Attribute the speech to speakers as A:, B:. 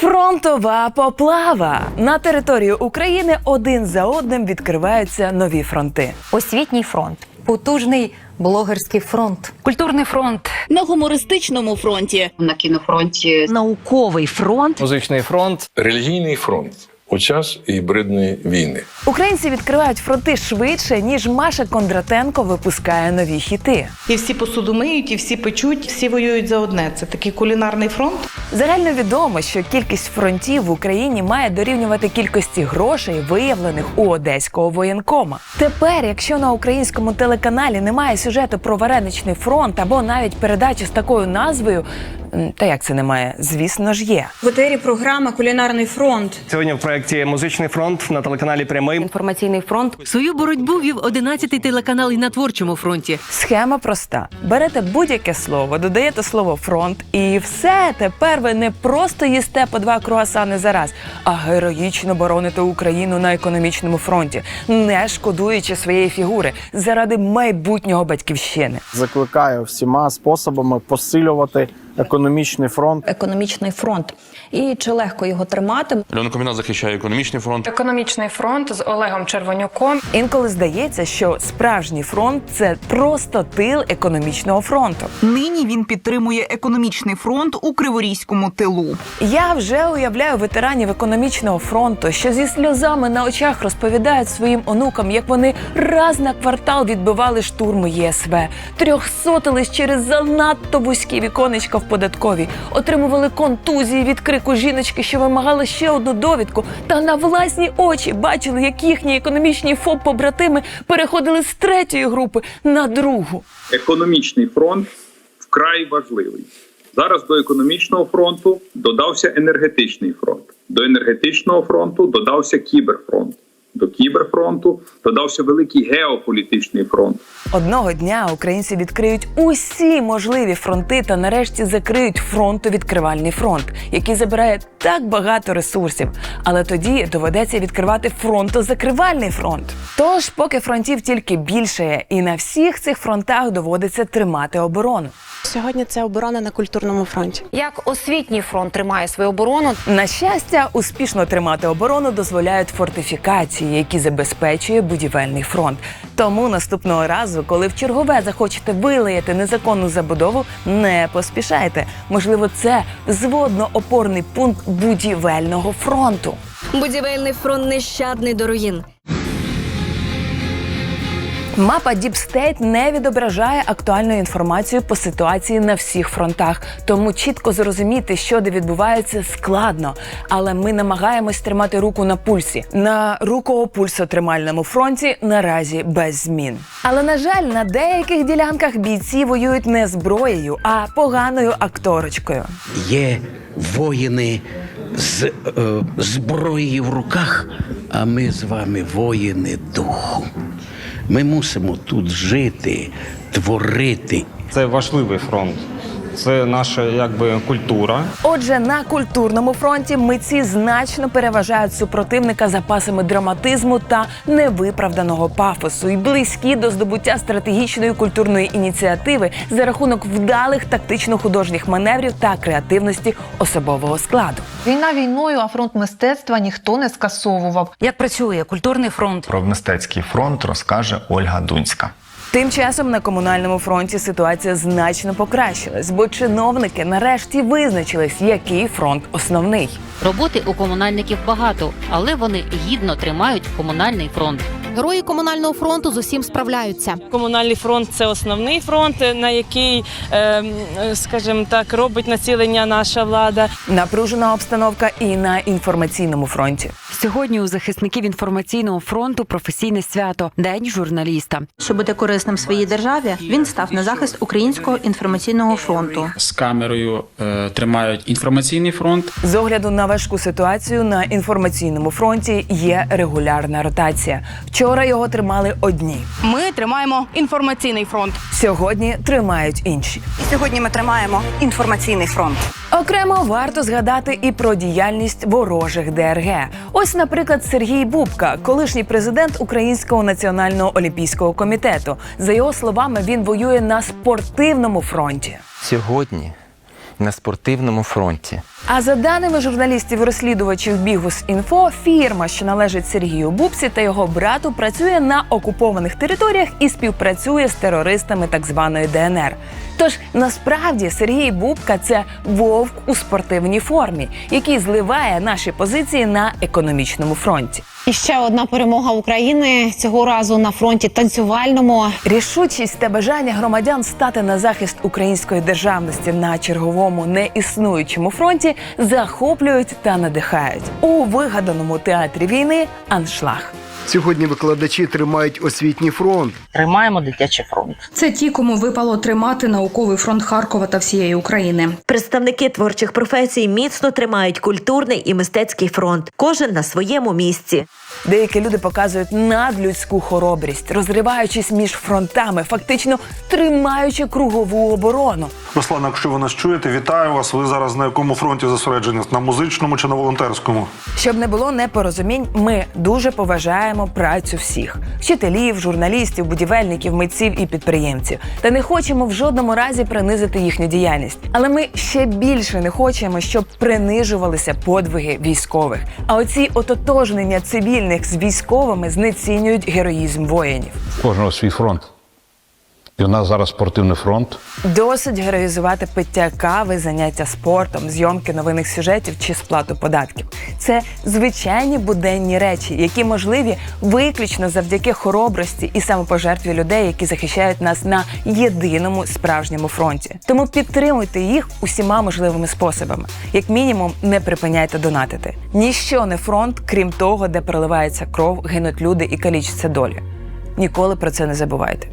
A: Фронтова поплава на території України один за одним відкриваються нові фронти.
B: Освітній фронт, потужний блогерський фронт,
C: Культурний фронт,
D: на гумористичному фронті.
E: на кінофронті
C: науковий фронт,
F: Музичний фронт.
G: релігійний фронт у час гібридної війни.
A: Українці відкривають фронти швидше, ніж Маша Кондратенко випускає нові хіти.
H: І всі посуду миють, і всі печуть, всі воюють за одне. Це такий кулінарний фронт.
A: Загально відомо, що кількість фронтів в Україні має дорівнювати кількості грошей, виявлених у одеського воєнкома. Тепер, якщо на українському телеканалі немає сюжету про вареничний фронт або навіть передачі з такою назвою, та як це немає, звісно ж є.
I: В етері програма Кулінарний фронт.
F: Сьогодні в проєкті Музичний фронт на телеканалі Прямий.
B: інформаційний фронт.
C: свою боротьбу вів 11-й телеканал і на творчому фронті.
A: Схема проста: берете будь-яке слово, додаєте слово фронт, і все тепер ви не просто їсте по два круасани за раз, а героїчно бороните Україну на економічному фронті, не шкодуючи своєї фігури заради майбутнього батьківщини.
J: закликаю всіма способами посилювати економічний фронт.
I: Економічний фронт. І чи легко його тримати?
K: Льонокомбінат захищає економічний фронт.
B: Економічний фронт з Олегом Червонюком.
A: Інколи здається, що справжній фронт це просто тил економічного фронту.
D: Нині він підтримує економічний фронт у Криворізькому тилу.
A: Я вже уявляю ветеранів економічного фронту, що зі сльозами на очах розповідають своїм онукам, як вони раз на квартал відбивали штурми ЄСВ, трьохсотились через занадто вузькі віконечка в податковій, отримували контузії від крику жіночки, що вимагали ще одну довідку, та на власні очі бачили, як їхні економічні ФОП побратими переходили з третьої групи на другу.
L: економічний фронт вкрай важливий. Зараз до економічного фронту додався енергетичний фронт. До енергетичного фронту додався кіберфронт. До кіберфронту додався великий геополітичний фронт.
A: Одного дня українці відкриють усі можливі фронти та нарешті закриють фронтовідкривальний фронт, який забирає так багато ресурсів. Але тоді доведеться відкривати фронтозакривальний фронт. Тож, поки фронтів тільки більше, і на всіх цих фронтах доводиться тримати оборону.
I: Сьогодні це оборона на культурному фронті.
B: Як освітній фронт тримає свою оборону,
A: На щастя, успішно тримати оборону дозволяють фортифікації, які забезпечує будівельний фронт. Тому наступного разу, коли в чергове захочете вилаяти незаконну забудову, не поспішайте. Можливо, це зводно-опорний пункт будівельного фронту.
I: Будівельний фронт нещадний до руїн.
A: Мапа Deep State не відображає актуальну інформацію по ситуації на всіх фронтах, тому чітко зрозуміти, що де відбувається, складно. Але ми намагаємось тримати руку на пульсі. На рукопульсотримальному фронті наразі без змін. Але на жаль, на деяких ділянках бійці воюють не зброєю, а поганою акторочкою.
M: Є воїни з е, зброєю в руках, а ми з вами воїни духу. Ми мусимо тут жити, творити
F: Це важливий фронт. Це наша якби культура.
A: Отже, на культурному фронті митці значно переважають супротивника запасами драматизму та невиправданого пафосу і близькі до здобуття стратегічної культурної ініціативи за рахунок вдалих тактично-художніх маневрів та креативності особового складу.
B: війна війною, а фронт мистецтва ніхто не скасовував.
C: Як працює культурний фронт?
K: Про мистецький фронт розкаже Ольга Дунська.
A: Тим часом на комунальному фронті ситуація значно покращилась, бо чиновники нарешті визначились, який фронт основний.
C: Роботи у комунальників багато, але вони гідно тримають комунальний фронт.
I: Герої комунального фронту з усім справляються.
H: Комунальний фронт це основний фронт, на який, е, скажімо так, робить націлення наша влада.
A: Напружена обстановка і на інформаційному фронті.
C: Сьогодні у захисників інформаційного фронту професійне свято День журналіста.
I: Щоб бути корисним своїй державі, він став на захист українського інформаційного фронту.
M: з камерою, е, тримають інформаційний фронт.
A: З огляду на важку ситуацію на інформаційному фронті є регулярна ротація. Вчора його тримали одні.
D: Ми тримаємо інформаційний фронт.
A: Сьогодні тримають інші.
I: Сьогодні ми тримаємо інформаційний фронт.
A: Окремо варто згадати і про діяльність ворожих ДРГ. Ось, наприклад, Сергій Бубка, колишній президент Українського національного олімпійського комітету. За його словами, він воює на спортивному фронті.
K: Сьогодні на спортивному фронті
A: А за даними журналістів-розслідувачів Бігус Інфо, фірма, що належить Сергію Бубсі та його брату, працює на окупованих територіях і співпрацює з терористами так званої ДНР. Тож насправді Сергій Бубка це вовк у спортивній формі, який зливає наші позиції на економічному фронті.
E: І ще одна перемога України цього разу на фронті танцювальному.
A: Рішучість та бажання громадян стати на захист української державності на черговому неіснуючому фронті захоплюють та надихають у вигаданому театрі війни аншлаг.
N: Сьогодні викладачі тримають освітній фронт.
H: Тримаємо дитячий фронт.
B: Це ті, кому випало тримати науковий фронт Харкова та всієї України.
I: Представники творчих професій міцно тримають культурний і мистецький фронт, кожен на своєму місці.
A: Деякі люди показують надлюдську хоробрість, розриваючись між фронтами, фактично тримаючи кругову оборону.
O: Руслан, якщо ви нас чуєте, вітаю вас. Ви зараз на якому фронті зосереджені? На музичному чи на волонтерському?
A: Щоб не було непорозумінь, ми дуже поважаємо працю всіх: вчителів, журналістів, будівельників, митців і підприємців. Та не хочемо в жодному разі принизити їхню діяльність. Але ми ще більше не хочемо, щоб принижувалися подвиги військових. А оці ототожнення цивільних з військовими знецінюють героїзм воїнів.
O: Кожного свій фронт. І у нас зараз спортивний фронт.
A: Досить героїзувати пиття кави, заняття спортом, зйомки новинних сюжетів чи сплату податків. Це звичайні буденні речі, які можливі виключно завдяки хоробрості і самопожертві людей, які захищають нас на єдиному справжньому фронті. Тому підтримуйте їх усіма можливими способами. Як мінімум, не припиняйте донатити. Ніщо не фронт, крім того, де проливається кров, гинуть люди і калічаться долі. Ніколи про це не забувайте.